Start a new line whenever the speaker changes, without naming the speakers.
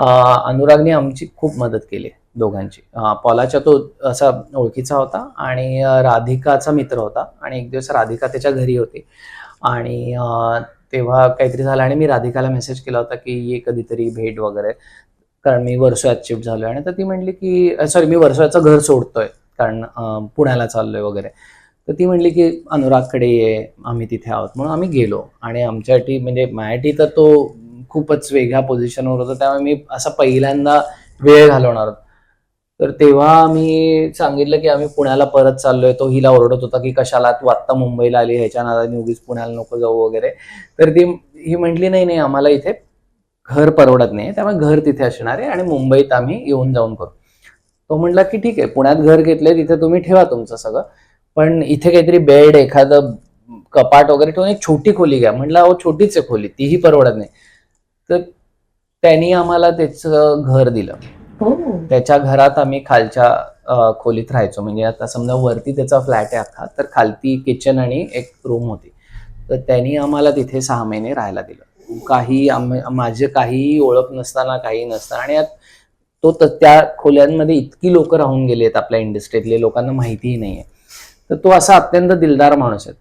अनुरागने आमची खूप मदत केली दोघांची. पॉलाच्या तो असा ओळखीचा होता आणि राधिकाचा मित्र होता आणि एक दिवस राधिका त्याच्या घरी होती. आणि तेव्हा काहीतरी झालं आणि मी राधिकाला मेसेज केला होता की ये कधीतरी भेट वगैरे. कारण मी वर्षात शिफ्ट झालोय आणि तर ती म्हणली की सॉरी मी वर्षाचं घर सोडतोय कारण पुण्याला चाललोय वगैरे. तर ती म्हणली की अनुरागकडे ये आम्ही तिथे आहोत. म्हणून आम्ही गेलो आणि आमच्यासाठी म्हणजे माझ्यासाठी तर तो खूपच वेगळ्या पोझिशनवर होतं. त्यामुळे मी असा पहिल्यांदा वेळ घालवणार होतो. तर तेव्हा आम्ही सांगितलं की आम्ही पुण्याला परत चाललोय. तो हिला ओरडत होता की कशाला तू आत्ता मुंबईला आली? ह्याच्या नादाने उगीच पुण्याला नको जाऊ वगैरे. तर ती ही म्हटली नाही नाही आम्हाला इथे घर परवडत नाही. त्यामुळे घर तिथे असणार आहे आणि मुंबईत आम्ही येऊन जाऊन करू. तो म्हटला की ठीक आहे पुण्यात घर घेतलंय तिथे तुम्ही ठेवा तुमचं सगळं. पण इथे काहीतरी बेड एखादं कपाट वगैरे ठेवून एक छोटी खोली घ्या. म्हटलं अहो छोटीच आहे खोली. तीही परवडत नाही. तर त्यांनी आम्हाला त्याचं घर दिलं.
हो.
त्याच्या घरात आम्ही खालच्या खोलीत राहायचो. म्हणजे आता समजा वरती त्याचा फ्लॅट आहे अख्खा तर खालती किचन आणि एक रूम होती. तर त्यांनी आम्हाला तिथे सहा महिने राहायला दिलं. काही माझे काही ओळख नसताना काही नसताना आणि तो त्या खोल्यांमध्ये इतकी लोक राहून गेली आहेत आपल्या इंडस्ट्रीतले लोकांना माहितीही नाहीये. तर तो असा अत्यंत दिलदार माणूस आहे.